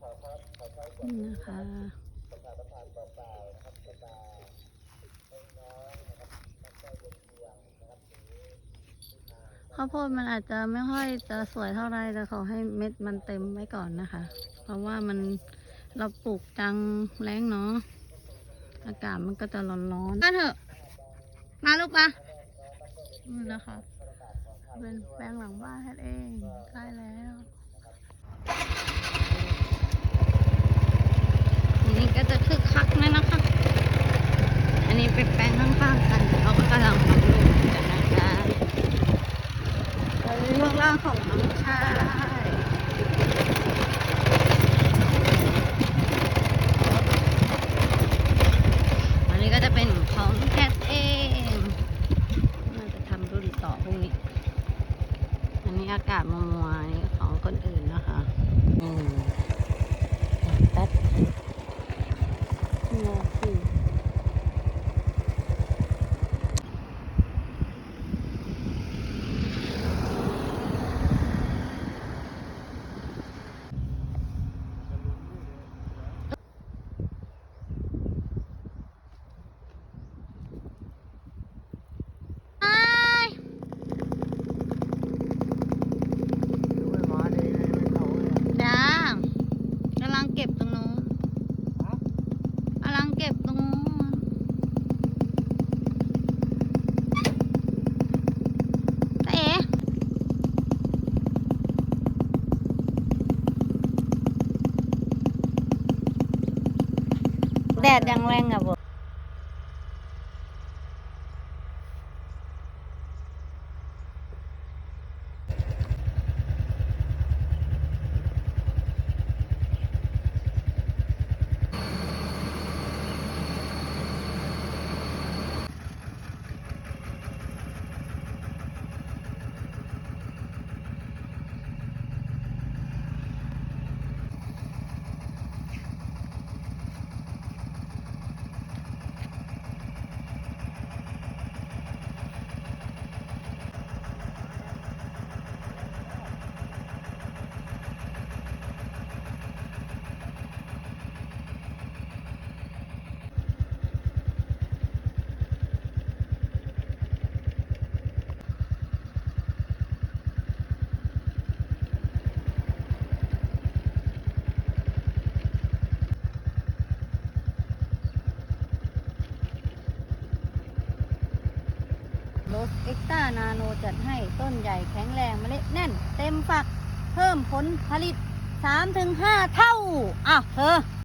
นี่นะคะข้าวโพดมันอาจจะไม่ค่อยจะสวยเท่าไรแต่ขอให้เม็ดมันเต็มไว้ก่อนนะคะ เพราะว่ามันเราปลูกจังแรงเนาะอากาศมันก็จะร้อนๆมาเถอะ มาลูกปะนี่นะคะ เป็นแปลงหลังบ้านแค่เองใกล้แล้วทีนี้ก็จะคึกคักนะนะคะ อันนี้ เป็นแปลงข้างๆกันเราก็กำลังทำลูกกันนะคะเป็นเรื่องล่างของน้องชายอันนี้ก็จะเป็นของแคทเองน่าจะทำรุ่นต่อพรุ่งนี้ อันนี้อากาศมัวมัวๆของคนอื่นนะคะ อืมแป๊ดงอคือไอ้ายจ้ากำลังเก็บตรงนู้นกำลังเก็บตรงนู้นตาเอ๋ แดดยังแรงอะบ โรสเอ็กต้านาโนจัดให้ต้นใหญ่แข็งแรงเมล็ดแน่น เต็มฝัก เพิ่มผลผลิต 3-5 เท่า อ้าวเธอ